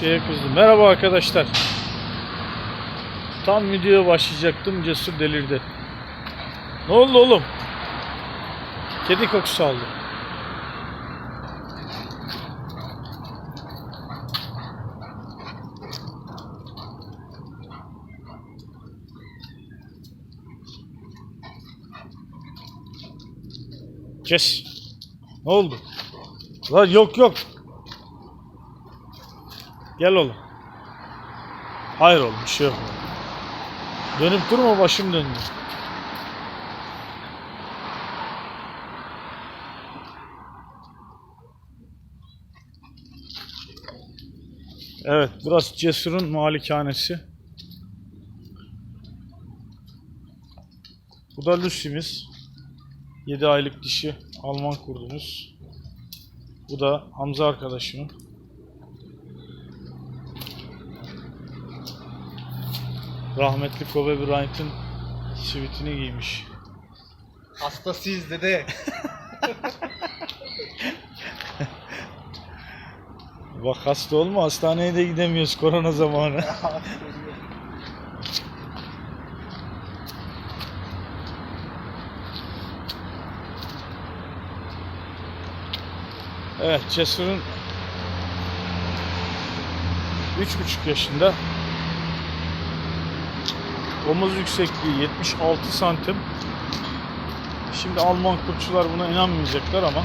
Şeye kızdım. Merhaba arkadaşlar. Tam videoya başlayacaktım. Cesur delirdi. Ne oldu oğlum? Kedi kokusu aldı. Kes. Ne oldu? Lan yok yok. Gel oğlum. Hayır oğlum bir şey yok. Dönüp durma başım döndü. Evet burası Cesur'un malikanesi. Bu da Lucy'miz. 7 aylık dişi Alman kurdumuz. Bu da Hamza arkadaşımın. Rahmetli Kobe Bryant'ın sivitini giymiş. Hastasıyız dede. Bak hasta olma hastaneye de gidemiyoruz korona zamanı. Evet Cesur'un 3,5 yaşında omuz yüksekliği 76 santim. Şimdi Alman kurtçular buna inanmayacaklar ama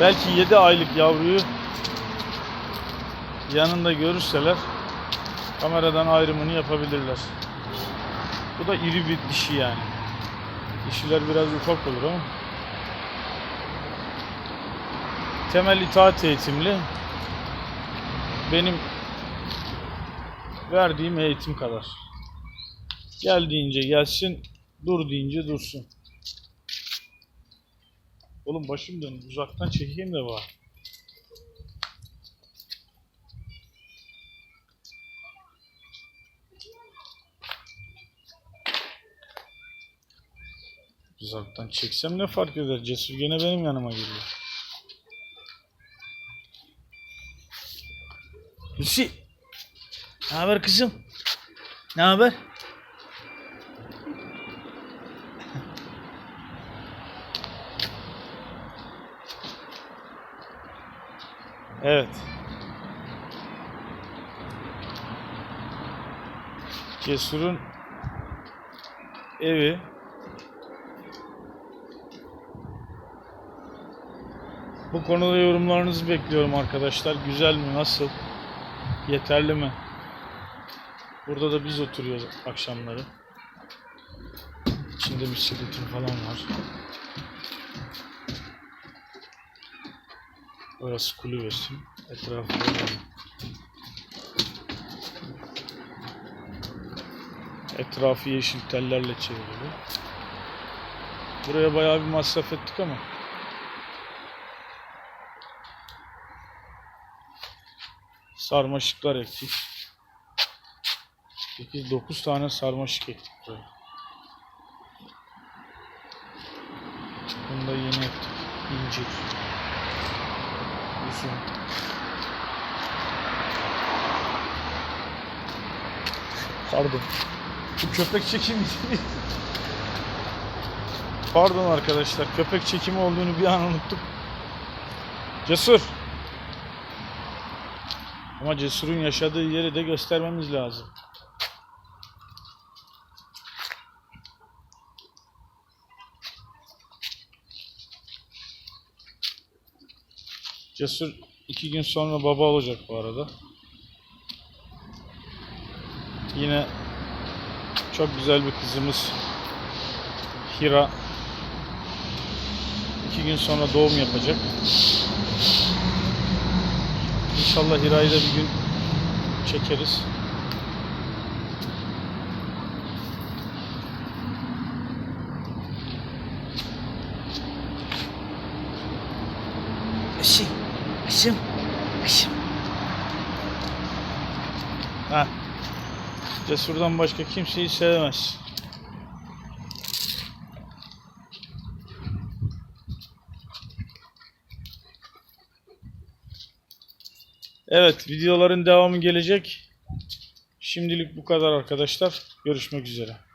belki 7 aylık yavruyu yanında görürseler kameradan ayrımını yapabilirler. Bu da iri bir dişi yani. Dişiler biraz ufak olur ama temel itaat eğitimli benim verdiğim eğitim kadar. Gel deyince gelsin, dur deyince dursun. Oğlum başım döndü. Uzaktan çekeyim de var. Uzaktan çeksem ne fark eder? Cesur gene benim yanıma geliyor. Lucy. Ne haber kızım? Ne haber? Evet. Cesur'un evi Bu konuda yorumlarınızı bekliyorum arkadaşlar. Güzel mi? Nasıl? Yeterli mi? Burada da biz oturuyoruz akşamları. İçinde bisikletim falan var. Orası kulübesi. Etrafı böyle. Etrafı yeşil tellerle çevrili. Buraya bayağı bir masraf ettik ama. Sarmaşıklar ektik. 8-9 tane sarmaşık ektik buraya. Bunu da yeni ektik. İncir. Üzüm. Pardon. Bu köpek çekimi değil. Pardon arkadaşlar. Köpek çekimi olduğunu bir an unuttum. Cesur. Ama Cesur'un yaşadığı yeri de göstermemiz lazım. Cesur iki gün sonra baba olacak bu arada. Yine çok güzel bir kızımız Hira iki gün sonra doğum yapacak. İnşallah Hira'yı da bir gün çekeriz. Aşım, aşım, aşım. Ha. Cesur'dan başka kimseyi sevmez. Evet videoların devamı gelecek. Şimdilik bu kadar arkadaşlar. Görüşmek üzere.